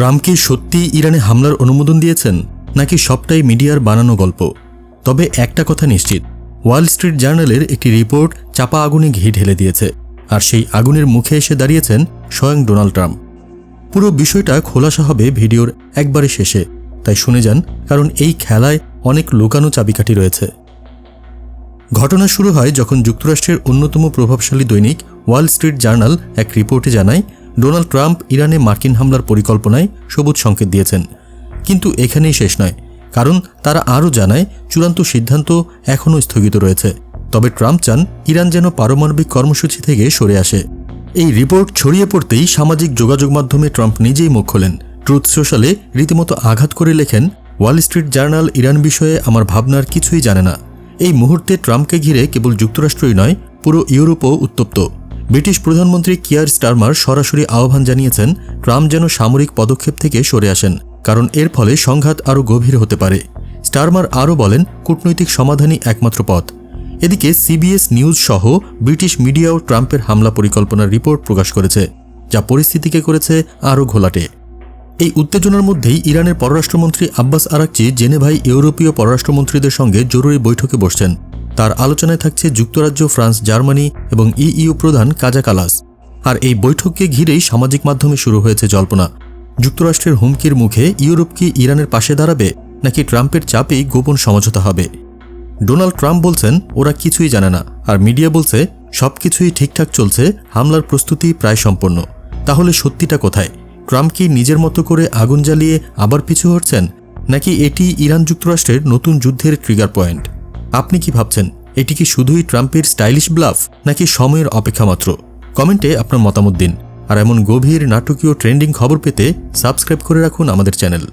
Trump কি সত্যি ইরানে হামলার অনুমোদন দিয়েছেন, নাকি সবটাই মিডিয়ার বানানো গল্প? তবে একটা কথা নিশ্চিত, ওয়াল স্ট্রিট জার্নালের একটি রিপোর্ট চাপা আগুনে ঘি ঢেলে দিয়েছে, আর সেই আগুনের মুখে এসে দাঁড়িয়েছেন স্বয়ং ডোনাল্ড ট্রাম্প। পুরো বিষয়টা খোলাসা হবে ভিডিওর একবারে শেষে, তাই শুনে যান, কারণ এই খেলায় অনেক লুকানো চাবিকাঠি রয়েছে। ঘটনা শুরু হয় যখন যুক্তরাষ্ট্রের অন্যতম প্রভাবশালী দৈনিক ওয়াল স্ট্রিট জার্নাল এক রিপোর্টে জানায় ডোনাল্ড ট্রাম্প ইরানে মার্কিন হামলার পরিকল্পনায় সবুজ সংকেত দিয়েছেন। কিন্তু এখানেই শেষ নয়, কারণ তারা আরও জানায়, চূড়ান্ত সিদ্ধান্ত এখনও স্থগিত রয়েছে। তবে ট্রাম্প চান ইরান যেন পারমাণবিক কর্মসূচি থেকে সরে আসে। এই রিপোর্ট ছড়িয়ে পড়তেই সামাজিক যোগাযোগ মাধ্যমে ট্রাম্প নিজেই মুখ খোলেন। ট্রুথ সোশ্যালে রীতিমতো আঘাত করে লেখেন, ওয়াল স্ট্রিট জার্নাল ইরান বিষয়ে আমার ভাবনার কিছুই জানে না। এই মুহূর্তে ট্রাম্পকে ঘিরে কেবল যুক্তরাষ্ট্রই নয়, পুরো ইউরোপও উত্তপ্ত। ব্রিটিশ প্রধানমন্ত্রী কিয়ার স্টারমার সরাসরি আহ্বান জানিয়েছেন, ট্রাম্প যেন সামরিক পদক্ষেপ থেকে সরে আসেন, কারণ এর ফলে সংঘাত আরও গভীর হতে পারে। স্টারমার আরও বলেন, কূটনৈতিক সমাধানই একমাত্র পথ। এদিকে সিবিএস নিউজ সহ ব্রিটিশ মিডিয়াও ট্রাম্পের হামলা পরিকল্পনার রিপোর্ট প্রকাশ করেছে, যা পরিস্থিতিকে করেছে আরও ঘোলাটে। এই উত্তেজনার মধ্যেই ইরানের পররাষ্ট্রমন্ত্রী আব্বাস আরাকচি জেনেভাই ইউরোপীয় পররাষ্ট্রমন্ত্রীদের সঙ্গে জরুরি বৈঠকে বসছেন। তার আলোচনায় থাকছে যুক্তরাজ্য, ফ্রান্স, জার্মানি এবং ইইউ প্রধান কাজা কালাস। আর এই বৈঠককে ঘিরেই সামাজিক মাধ্যমে শুরু হয়েছে জল্পনা। যুক্তরাষ্ট্রের হুমকির মুখে ইউরোপ কি ইরানের পাশে দাঁড়াবে, নাকি ট্রাম্পের চাপেই গোপন সমঝোতা হবে? ডোনাল্ড ট্রাম্প বলছেন, ওরা কিছুই জানে না, আর মিডিয়া বলছে, সবকিছুই ঠিকঠাক চলছে, হামলার প্রস্তুতি প্রায় সম্পন্ন। তাহলে সত্যিটা কোথায়? ট্রাম্প কি নিজের মতো করে আগুন জ্বালিয়ে আবার পিছু হটছেন, নাকি এটি ইরান যুক্তরাষ্ট্রের নতুন যুদ্ধের ট্রিগার পয়েন্ট আপনি কি ভাবছেন, এটি কি শুধুই ট্রাম্পের স্টাইলিশ ব্লাফ, নাকি সময়ের অপেক্ষা মাত্র? কমেন্টে আপনার মতামত দিন, আর এমন গভীর নাটকীয় ট্রেন্ডিং খবর পেতে সাবস্ক্রাইব করে রাখুন আমাদের চ্যানেল।